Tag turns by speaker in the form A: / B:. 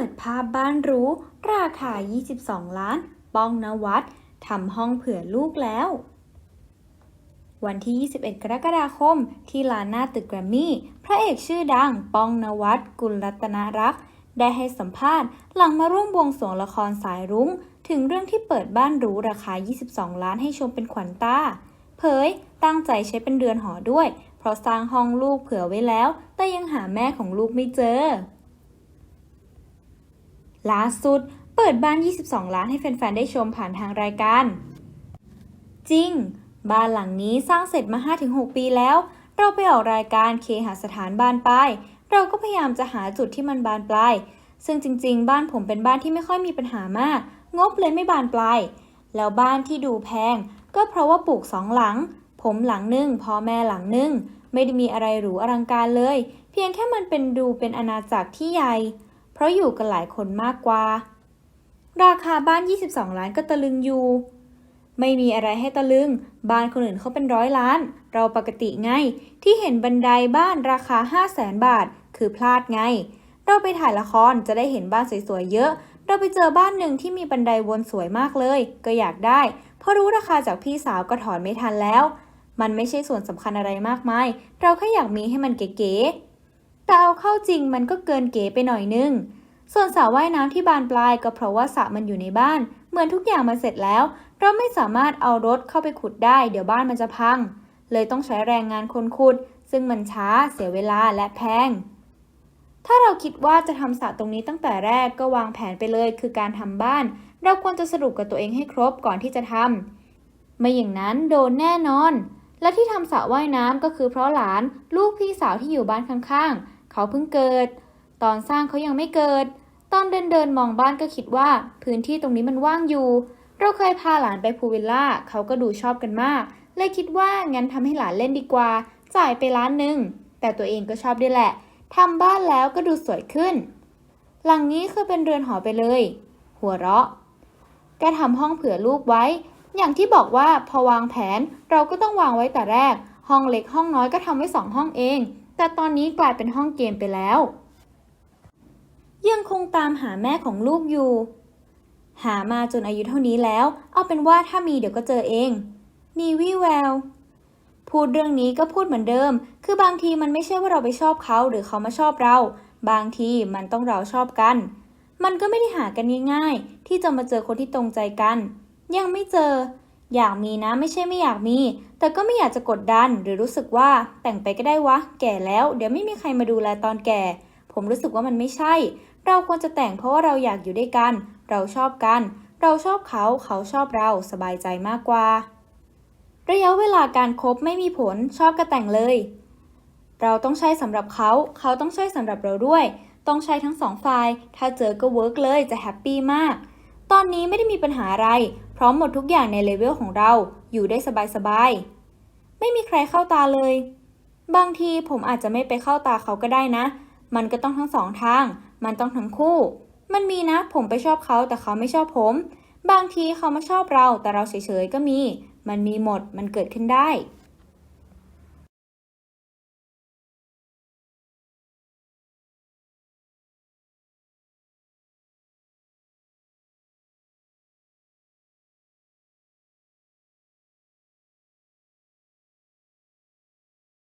A: ปิดภาพบ้านรู้ ราคา 22 ล้าน ป้องนวัดทำห้องเผื่อลูกแล้ว วันที่ 21 กรกฎาคม ที่ลานหน้าตึกแกรมมี่ พระเอกชื่อดัง ป้องนวัดกุลรัตนรักษ์ได้ให้สัมภาษณ์ หลังมาร่วมบวงสรวงละครสายรุ้ง ถึงเรื่องที่เปิดบ้านรูราคา 22 ล้านให้ชมเป็นขวัญตา เผย ตั้งใจใช้เป็นเดือนหอด้วย เพราะสร้างห้องลูกเผื่อไว้แล้ว แต่ยังหาแม่ของลูกไม่เจอ ล่าสุด เปิดบ้าน 22 ล้านให้แฟน ๆ ได้ชมผ่านทางรายการ จริง บ้านหลังนี้สร้างเสร็จมา 5-6 ปีแล้ว เราไปออกรายการเคหสถานบานปลาย เราก็พยายามจะหาจุดที่มันบานปลาย ซึ่งจริง ๆ บ้านผมเป็นบ้านที่ไม่ค่อยมีปัญหามาก งบเลยไม่บานปลาย แล้วบ้านที่ดูแพง ก็เพราะว่าปลูกสองหลัง ผมหลังหนึ่งพ่อแม่หลังหนึ่งไม่ได้มีอะไรหรูอลังการเลย เพียงแค่มันเป็นดูเป็นอาณาจักรที่ใหญ่ ราะอยู่กันหลายคนมากกว่า ราคาบ้าน 22 ล้านก็ตะลึงอยู่ ไม่มีอะไรให้ตะลึง บ้านคนอื่นเขาเป็นร้อยล้าน เราปกติไง ที่เห็นบันไดบ้านราคา 5 0 0แสนบาท คือพลาดไง เราไปถ่ายละครจะได้เห็นบ้านสวยๆเยอะ เราไปเจอบ้านหนึ่งที่มีบันไดวนสวยมากเลย ก็อยากได้พอรู้ราคาจากพี่สาวก็ถอนไม่ทันแล้ว มันไม่ใช่ส่วนสำคัญอะไรมากมาย เราแค่อยากมีให้มันเก๋ๆ แต่เอาเข้าจริงมันก็เกินเก๋ไปหน่อยนึง ส่วนสระว่ายน้ำที่บานปลายก็เพราะว่าสระมันอยู่ในบ้าน เหมือนทุกอย่างมันเสร็จแล้ว เราไม่สามารถเอารถเข้าไปขุดได้ เดี๋ยวบ้านมันจะพัง เลยต้องใช้แรงงานคนขุด ซึ่งมันช้าเสียเวลาและแพง ถ้าเราคิดว่าจะทำสระตรงนี้ตั้งแต่แรกก็วางแผนไปเลย คือการทำบ้าน เราควรจะสรุปกับตัวเองให้ครบก่อนที่จะทำไม่อย่างนั้นโดนแน่นอน และที่ทำสระว่ายน้ำก็คือเพราะหลานลูกพี่สาวที่อยู่บ้านข้างๆ เขาเพิ่งเกิด ตอนสร้างเขายังไม่เกิด ตอนเดินเดินมองบ้านก็คิดว่า พื้นที่ตรงนี้มันว่างอยู่ เราเคยพาหลานไปพูวิลล่าเขาก็ดูชอบกันมาก เลยคิดว่างั้นทำให้หลานเล่นดีกว่า จ่ายไปล้านหนึ่งแต่ตัวเองก็ชอบด้วยแหละทำบ้านแล้วก็ดูสวยขึ้น หลังนี้คือเป็นเรือนหอไปเลย หัวเราะ แกทำห้องเผื่อลูกไว้ อย่างที่บอกว่าพอวางแผนเราก็ต้องวางไว้แต่แรก ห้องเล็กห้องน้อยก็ทำไว้สองห้องเอง แต่ตอนนี้กลายเป็นห้องเกมไปแล้ว ยังคงตามหาแม่ของลูกอยู่ หามาจนอายุเท่านี้แล้ว เอาเป็นว่าถ้ามีเดี๋ยวก็เจอเอง มีวี่แวว พูดเรื่องนี้ก็พูดเหมือนเดิม คือบางทีมันไม่ใช่ว่าเราไปชอบเขาหรือเขามาชอบเรา บางทีมันต้องเราชอบกัน มันก็ไม่ได้หากันง่ายๆ ที่จะมาเจอคนที่ตรงใจกัน ยังไม่เจอ อยากมีนะไม่ใช่ไม่อยากมี แต่ก็ไม่อยากจะกดดันหรือรู้สึกว่าแต่งไปก็ได้วะ แก่แล้ว เดี๋ยวไม่มีใครมาดูแลตอนแก่ ผมรู้สึกว่ามันไม่ใช่ เราควรจะแต่งเพราะว่าเราอยากอยู่ด้วยกัน เราชอบกัน เราชอบเขาเขาชอบเราสบายใจมากกว่า ระยะเวลาการคบไม่มีผลชอบก็แต่งเลย เราต้องใช้สำหรับเขา เขาต้องใช้สำหรับเราด้วย ต้องใช้ทั้งสองฝ่ายถ้าเจอก็เวิร์กเลยจะแฮปปี้มาก ตอนนี้ไม่ได้มีปัญหาอะไร พร้อมหมดทุกอย่างในเลเวลของเรา อยู่ได้สบายๆ ไม่มีใครเข้าตาเลย บางทีผมอาจจะไม่ไปเข้าตาเขาก็ได้นะ มันก็ต้องทั้งสองทาง มันต้องทั้งคู่ มันมีนะ ผมไปชอบเขาแต่เขาไม่ชอบผม บางทีเขามาชอบเราแต่เราเฉยๆก็มี มันมีหมด มันเกิดขึ้นได้